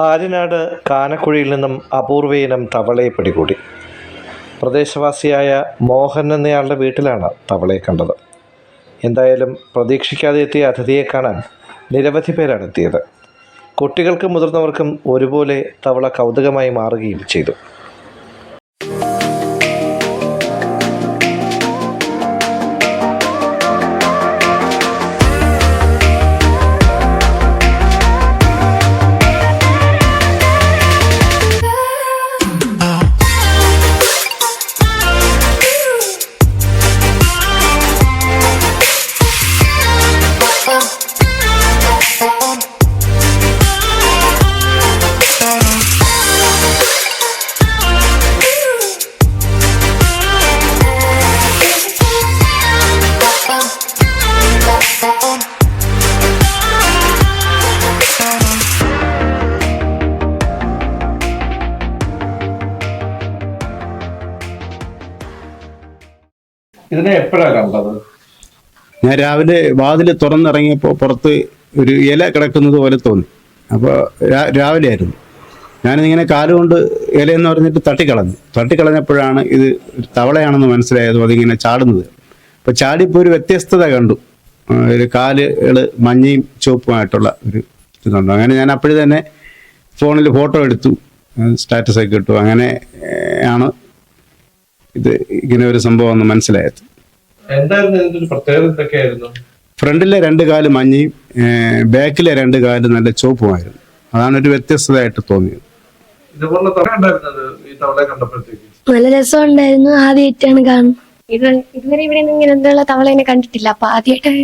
ആര്യനാട് കാനക്കുഴിയിൽ നിന്നും അപൂർവയിനം തവളയെ പിടികൂടി. പ്രദേശവാസിയായ മോഹൻ എന്നയാളുടെ വീട്ടിലാണ് തവളയെ കണ്ടത്. എന്തായാലും പ്രതീക്ഷിക്കാതെ എത്തിയ അതിഥിയെ കാണാൻ നിരവധി പേരാണ് എത്തിയത്. കുട്ടികൾക്കും മുതിർന്നവർക്കും ഒരുപോലെ തവള കൗതുകമായി മാറുകയും ചെയ്തു. ഇതിനെ എപ്പോഴാണ് കണ്ടത്? ഞാൻ രാവിലെ വാതിൽ തുറന്നിറങ്ങിയപ്പോൾ പുറത്ത് ഒരു ഇല കിടക്കുന്നത് പോലെ തോന്നി. അപ്പോൾ രാവിലെ ആയിരുന്നു. ഞാനിങ്ങനെ കാലുകൊണ്ട് ഇലയെന്ന് പറഞ്ഞിട്ട് തട്ടിക്കളഞ്ഞു. തട്ടിക്കളഞ്ഞപ്പോഴാണ് ഇത് ഒരു തവളയാണെന്ന് മനസ്സിലായതും അതിങ്ങനെ ചാടുന്നത്. അപ്പോൾ ചാടിപ്പോൾ ഒരു വ്യത്യസ്തത കണ്ടു. ഒരു കാലുകൾ മഞ്ഞയും ചുവപ്പുമായിട്ടുള്ള ഒരു ഇത് കണ്ടു. അങ്ങനെ ഞാൻ അപ്പോഴും തന്നെ ഫോണിൽ ഫോട്ടോ എടുത്തു. സ്റ്റാറ്റസ് ഒക്കെ ഇട്ടു. അങ്ങനെ ആണ് ഇത് ഇങ്ങനെ ഒരു സംഭവം എന്ന് മനസ്സിലായത്. എന്തായിരുന്നു ഇതിന്റെ ഒരു പ്രത്യേകത എന്തൊക്കെയായിരുന്നു? ഫ്രണ്ടിലെ രണ്ട് കാൽ മഞ്ഞി ബാക്കിലെ രണ്ട് കാൽ നല്ല ചുവപ്പുമായിരുന്നു. അതാണ് ഒരു വ്യത്യസ്തതയായിട്ട് തോന്നിയത്. ഇതുപോലെ ഈ തവള കണ്ടപ്പോഴത്തേക്ക്? നല്ല രസമുണ്ടായിരുന്നു ആദ്യമായിട്ടാണ് കാണുന്നത്. ഇത് ഇതുവരെ ഇവിടെ ഒന്നും ഇങ്ങനെ എന്തുള്ള തവളേനെ കണ്ടിട്ടില്ല. അപ്പൊ ആദ്യമായിട്ടാണ്